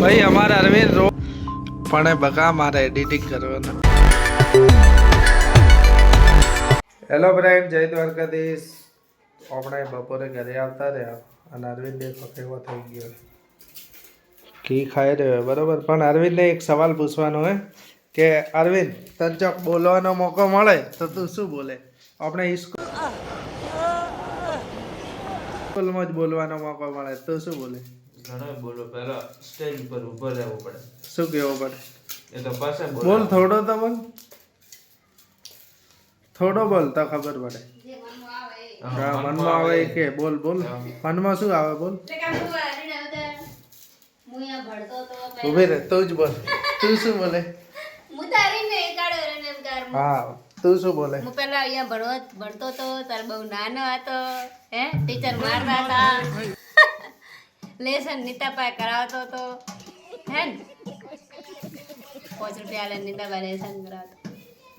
ભાઈ, અમારા અરવિંદ રો પણ બકા મારે એડિટિંગ કરવાનું. હેલો ફ્રેન્ડ જય દ્વારકાધીશ. આપણે બપોરે ઘરે આવતા રહ્યા અને અરવિંદ દેખો કેવો થઈ ગયો. ઘી ખાઈ રહ્યો બરાબર? પણ અરવિંદને એક સવાલ પૂછવાનો હે કે, અરવિંદ, તને ચોક બોલવાનો મોકો મળે તો તું શું બોલે? આપણે સ્કૂલ સ્કૂલમાં જ બોલવાનો મોકો મળે તો શું બોલે? ઘણો બોલો પહેલા સ્ટેજ પર ઊભો રહેવો પડે. શું કહેવું પડે? એ તો પાસે બોલ. થોડો તો બોલ. થોડો બોલ તો ખબર પડે. હા મનમાં આવે એ કે બોલ બોલ. મનમાં શું આવે બોલ? હું અહીંયા તો ઊભી રહે તું જ બોલ. તું શું બોલે? હું. તું શું બોલે? હું પેલા અહીંયા ભણવા ભણતો તો તાર બહુ નાનો હતો હે? ટીચર મારતા હતા. લેસન નીતાભાઈ કરાવતો તો હે ને? પાંચ રૂપિયા લે નીતાભાઈ લેસન કરાવતો.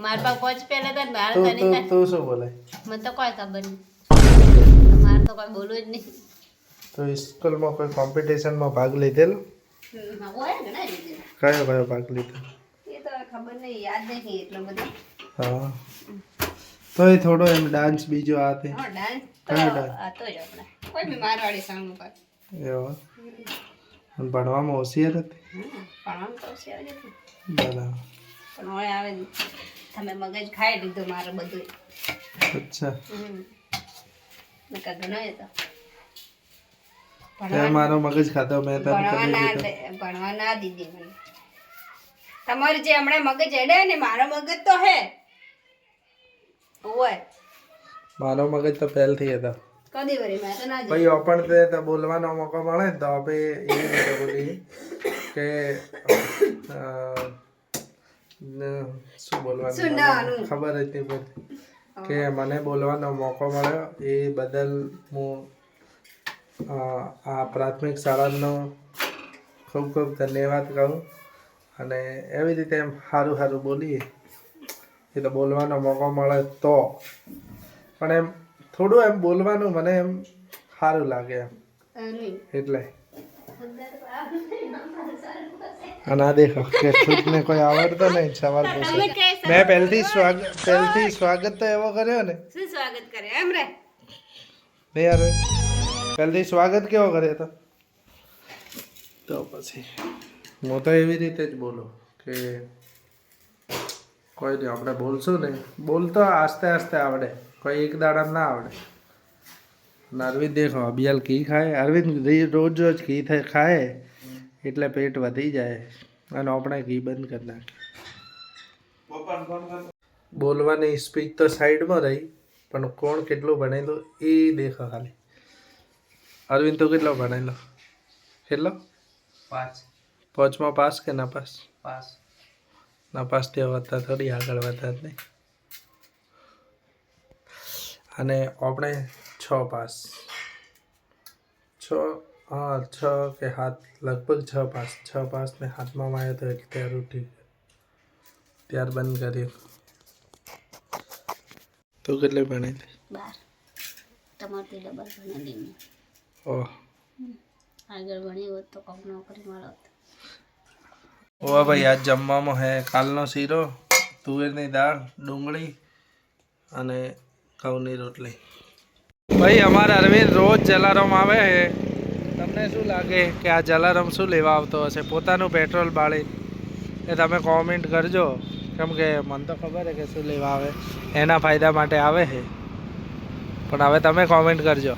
માર પાસે પાંચ રૂપિયા લેતા ને તું નીતા તું શું બોલે? મને તો કોઈ ખબર નહીં. મારે તો કોઈ બોલવું જ નહીં. તો સ્કૂલમાં કોઈ કોમ્પિટિશનમાં ભાગ લીધેલો. કયો કયો ભાગ લીધો? એ તો ખબર નહીં યાદ નહીં એટલો બધો. હા. તો એ થોડો એમ ડાન્સ બીજો આ તે. હા ડાન્સ તો કયો dance? જ આપણે. કોઈ બીમાર મારવાડી સંગ ઉપર. એવો. પણ ભણવામાં હોશિયાર હતી? ભણવામાં તો હોશિયાર જ હતું. બરાબર. પણ હવે આવે તમે મગજ ખાઈ લીધું મારું બધું. અચ્છા. નકર ઘણો એ તો. મારો મગજ ખાતો મેં ભણવા ના દીધી મને. તમારું જે હમણાં મગજ હેડે ને મારો મગજ તો હે. ઓય મારો મગજ તો પહેલથી હતો કદી વરી મેં તો ના ભાઈ ઓપણ તે તો બોલવાનો મોકો મળે તો આપણે એ રીતે બોલીએ કે શું બોલવાનું? ખબર જ નહીં પડતી. કે મને બોલવાનો મોકો મળ્યો એ બદલ હું આ પ્રાથમિક શાળાનો ખૂબ ખૂબ ધન્યવાદ કહું. અને એવી રીતે એમ સારું સારું બોલીએ. એ તો બોલવાનો મોકો મળે તો. પણ એમ થોડું એમ બોલવાનું મને એમ સારું લાગે એમ. એટલે. અને દેખો કે ખુદને કોઈ આવડતો નહીં સવાલ પૂછે. મેં પહેલથી સ્વાગત પહેલથી સ્વાગત તો એવો કર્યો ને. શું સ્વાગત કરે? એમ રે. નહીં યાર પહેલથી સ્વાગત કેવો કર્યો તો? તો પછી. હું તો એવી રીતે જ બોલું કે કોઈ નહીં આપણે બોલશું ને બોલતો આસ્તે આસ્તે આવડે. કોઈ એક દાડા ના આવડે. અને અરવિંદ દેખો અભિયાલ ઘી ખાય. અરવિંદ રોજ રોજ ઘી થાય ખાય એટલે પેટ વધી જાય. અને આપણે ઘી બંધ કરી નાખીએ બોલવાની સ્પીચ તો સાઈડમાં રહી પણ કોણ કેટલું ભણેલું એ દેખો ખાલી. અરવિંદ તો કેટલો ભણેલો? કેટલો? પાંચ. પાંચમાં પાસ કે ના પાસ? પાસ. ના તે વધતા થોડી આગળ વધતા જ નહીં. અને આપણે છ પાસ. છ હા છ કે હાથ લગભગ છ પાસ. છ પાસ ને હાથમાં આવ્યો તો એટલે ત્યાર ઉઠી ત્યાર બંધ કરી તું કેટલે ભણેલી બાર. તમારથી ડબલ ભણેલી ઓહ. આગળ ભણી હોત તો કોક નોકરી મળત ઓ ભાઈ આજ જમવામાં હે કાલનો શીરો તુવેરની દાળ ડુંગળી અને ઘઉંની રોટલી. ભાઈ અમારા અરવિંદ રોજ જલારામ આવે છે તમને શું લાગે કે આ જલારામ શું લેવા આવતો હશે? પોતાનું પેટ્રોલ બાળી એ તમે કોમેન્ટ કરજો. કેમ કે મને તો ખબર છે કે શું લેવા આવે. એના ફાયદા માટે આવે છે પણ હવે તમે કોમેન્ટ કરજો.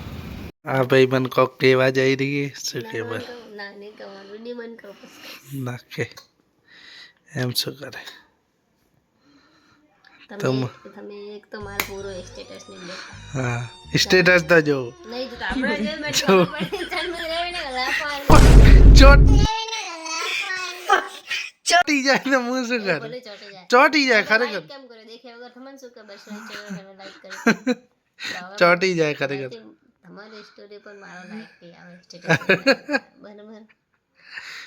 હા ભાઈ મને કોક કહેવા જઈ રહી શું કે. નાખે એમ શું કરે તમે તમ- તમે એક તો મારો પૂરો સ્ટેટસ નહીં દેખો હા સ્ટેટસ તો જો નહીં તો આપણે જે મેં ખબર પડી ચાલ મેં રહેને લાપા ચોટ ચોટી જાય ને હું શું કરું ભલે ચોટે જાય ચોટી જાય ખરેખર કેમ કરે દેખ્યા વગર તમને શું ખબર છે ચેનલ તમે લાઈક કરે ચોટી જાય ખરેખર તમારી સ્ટોરી પર મારો લાઈક નહીં આવે સ્ટેટસ બરાબર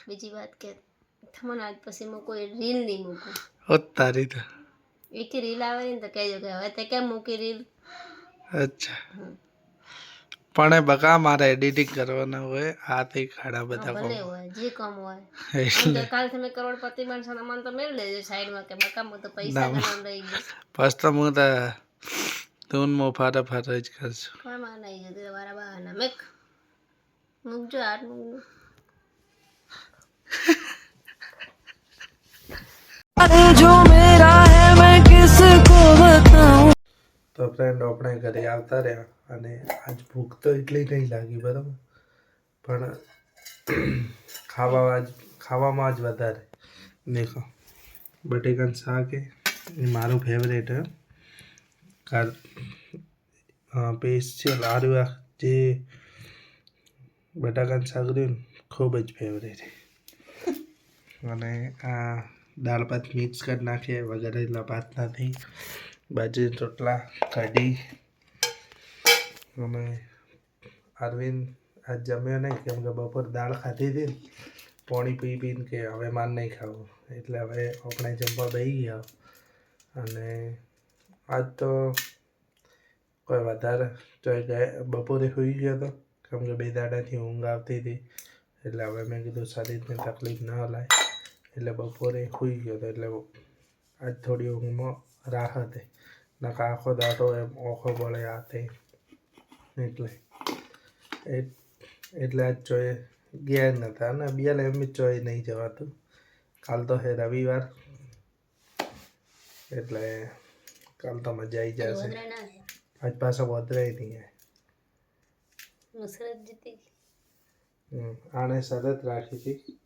બીજી વાત કે તમને આજ પછી મૂકો એ રીલ નહીં મૂકું. તારી તો. એક રીલ આવે ને તો કહેજો કે હવે તે કેમ મૂકી રીલ અચ્છા. પણ એ બકા મારે એડિટિંગ કરવાના હોય હાથી ખાડા બધા ભલે હોય જે કામ હોય. એટલે. કાલ તમે કરોડપતિ બનશો મન મને તો મેળ લેજો સાઈડમાં કે બકા હું તો પૈસા ના. રહી ગયો. ફર્સ્ટ તો હું તો તું મો ફાટા ફાટા જ કરશું. કોઈ માં નહીં જતી તમારા બહાના. મેક મૂકજો આટ મૂકજો. તો ફ્રેન્ડ આપણે ઘરે આવતા રહ્યા અને આજ ભૂખ તો એટલી નહીં લાગી, બરાબર? પણ ખાવા ખાવામાં જ વધારે. દેખો, બટેકાનું શાક એ મારું ફેવરેટ હે. કાલ સ્પેશિયલ આર્યું આ જે બટાકાનું શાક રહ્યું ખૂબ જ ફેવરેટ અને આ દાળ ભાત મિક્સ કરી નાખીએ વગેરેલા ભાત નથી બાજરી, રોટલા, કઢી. અને અરવિંદ આજ જમ્યો નહીં, કેમ કે બપોર દાળ ખાધી હતી પાણી પી પીને કે હવે માર નહીં ખાવું. એટલે હવે આપણે જમવા બેસી ગયા. અને આજ તો કોઈ વધારે તો ગયા, બપોરે સુઈ ગયો હતો કેમ કે બે દાડાથી ઊંઘ આવતી હતી. એટલે હવે મેં કીધું શરીરને તકલીફ ન લાય. એટલે બપોરે સુઈ ગયો હતો એટલે આજ થોડી ઊંઘમાં રાહત નકા આખો દાટો એમ ઓખો પડે તે એટલે એટલે આજ ચોય ગયા જ નતા અને બિયાલ એમ બી ચોય નહીં જવાતું. કાલ તો હે રવિવાર. એટલે કાલ તો મજા આવી જશે. આજ પાછા વધરાય નહીં. આણે શરત રાખી હતી.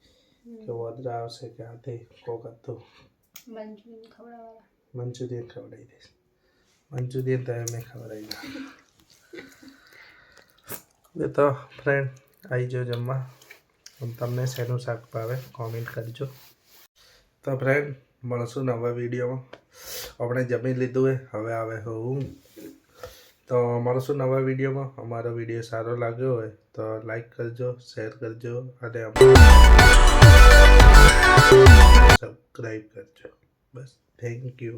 કે વદરા આવશે કે આથી કોક હતું મંચુરિયન ખવડાવી દઈશ. મંચુરિયન તો મેં ખવડાવી દે. તો ફ્રેન્ડ આવી જો જમવા. તમને શેનું શાક ભાવે કોમેન્ટ કરજો. તો ફ્રેન્ડ મળશું નવા વિડીયોમાં આપણે જમી લીધું હવે આવે હું. તો મળશું નવા વિડીયોમાં? અમારો વીડિયો સારો લાગ્યો હોય તો લાઈક કરજો શેર કરજો અને સબસ્ક્રાઈબ કરજો. બસ થેન્ક યુ